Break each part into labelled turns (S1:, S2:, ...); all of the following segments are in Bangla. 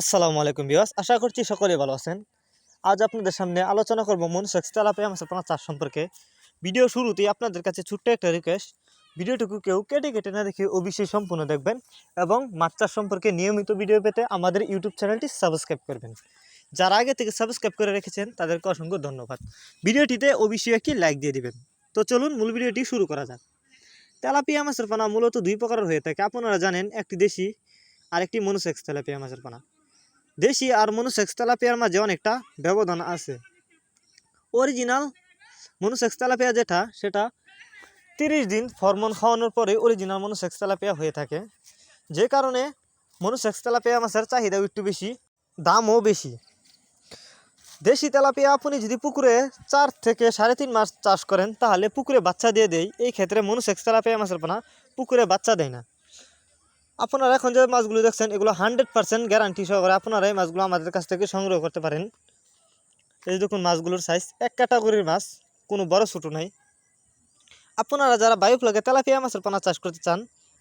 S1: আসসালামু আলাইকুম বিয়াস আশা করছি সকলে ভালো আছেন। আজ আপনাদের সামনে আলোচনা করব মনসেক্স তেলাপিয়া মাছের পোনা চাষ সম্পর্কে। ভিডিও শুরুতেই আপনাদের কাছে ছোট্ট একটা রিকোয়েস্ট ভিডিওটুকু কেউ কেটে কেটে না দেখে অবশ্যই সম্পূর্ণ দেখবেন এবং মাছ চাষ সম্পর্কে নিয়মিত ভিডিও পেতে আমাদের ইউটিউব চ্যানেলটি সাবস্ক্রাইব করবেন। যারা আগে থেকে সাবস্ক্রাইব করে রেখেছেন, তাদেরকে অসংখ্য ধন্যবাদ। ভিডিওটিতে অবশ্যই একটি লাইক দিয়ে দিবেন। তো চলুন মূল ভিডিওটি শুরু করা যাক। তেলাপিয়া মাছের পোনা মূলত দুই প্রকারের হয়ে থাকে। আপনারা জানেন, একটি দেশি আর একটি মনুসেক্স তেলাপিয়া মাছের পোনা। দেশি আর মনুসেক্স তেলাপিয়ার মাঝে অনেকটা ব্যবধান আছে। অরিজিনাল মনুসেক্স তেলাপিয়া যেটা, সেটা তিরিশ দিন ফরমন খাওয়ানোর পরে অরিজিনাল মনুসেক্স তেলাপিয়া হয়ে থাকে। যে কারণে মনুসেক্স তেলাপিয়া মাছের চাহিদাও একটু বেশি, দামও বেশি। দেশি তেলাপিয়া আপনি যদি পুকুরে চার থেকে সাড়ে তিন মাস চাষ করেন, তাহলে পুকুরে বাচ্চা দিয়ে দেয় এই ক্ষেত্রে মনুসেক্স তেলাপিয়া মাছের পোনা পুকুরে বাচ্চা দেয় না। আপনারা এখন যে মাছগুলো দেখছেন, এগুলো হান্ড্রেড পার্সেন্ট গ্যারান্টি সহকারে আপনারা এই মাছগুলো আমাদের কাছ থেকে সংগ্রহ করতে পারেন। এই দেখুন মাছগুলোর সাইজ এক ক্যাটাগরির মাছ, কোনো বড় ছোটো নাই। আপনারা যারা বায়োফ্লকে তেলাপিয়া মাছের পোনা চাষ করতে চান,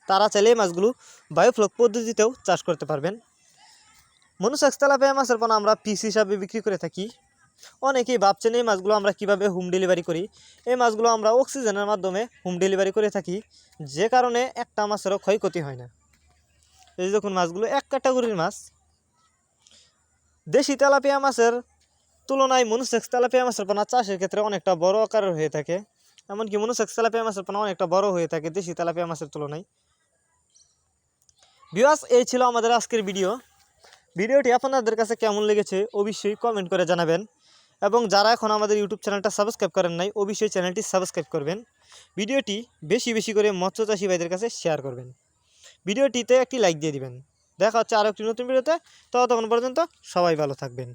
S1: তারা চাইলে এই মাছগুলো বায়োফ্লক পদ্ধতিতেও চাষ করতে পারবেন। মনুসাক্স তেলাপিয়া মাছের পোনা আমরা পিস হিসাবে বিক্রি করে থাকি। অনেকেই ভাবছেন এই মাছগুলো আমরা কীভাবে হোম ডেলিভারি করি। এই মাছগুলো আমরা অক্সিজেনের মাধ্যমে হোম ডেলিভারি করে থাকি। যে কারণে একটা মাছেরও ক্ষয়ক্ষতি হয় না। এই দেখুন মাছগুলো এক ক্যাটাগরির মাছ, দেশি তেলাপিয়া মাছের তুলনায় মনুসেক্স তেলাপিয়া মাছের পোনা চাষের ক্ষেত্রে অনেকটা বড় আকারের হয়ে থাকে। এমনকি মনুসেক্স তেলাপিয়া মাছের পোনা অনেকটা বড় হয়ে থাকে দেশি তেলাপিয়া মাছের তুলনায়। বিয়াস এই ছিল আমাদের আজকের ভিডিও ভিডিওটি আপনাদের কাছে কেমন লেগেছে অবশ্যই কমেন্ট করে জানাবেন। এবং যারা এখন আমাদের ইউটিউব চ্যানেলটা সাবস্ক্রাইব করেন নাই, অবশ্যই চ্যানেলটি সাবস্ক্রাইব করবেন। ভিডিওটি বেশি বেশি করে মৎস্য চাষি ভাইদের কাছে শেয়ার করবেন। ভিডিওটিতে একটি লাইক দিয়ে দিবেন। দেখা হচ্ছে আরও একটি নতুন ভিডিওতে। ততক্ষণ পর্যন্ত সবাই ভালো থাকবেন।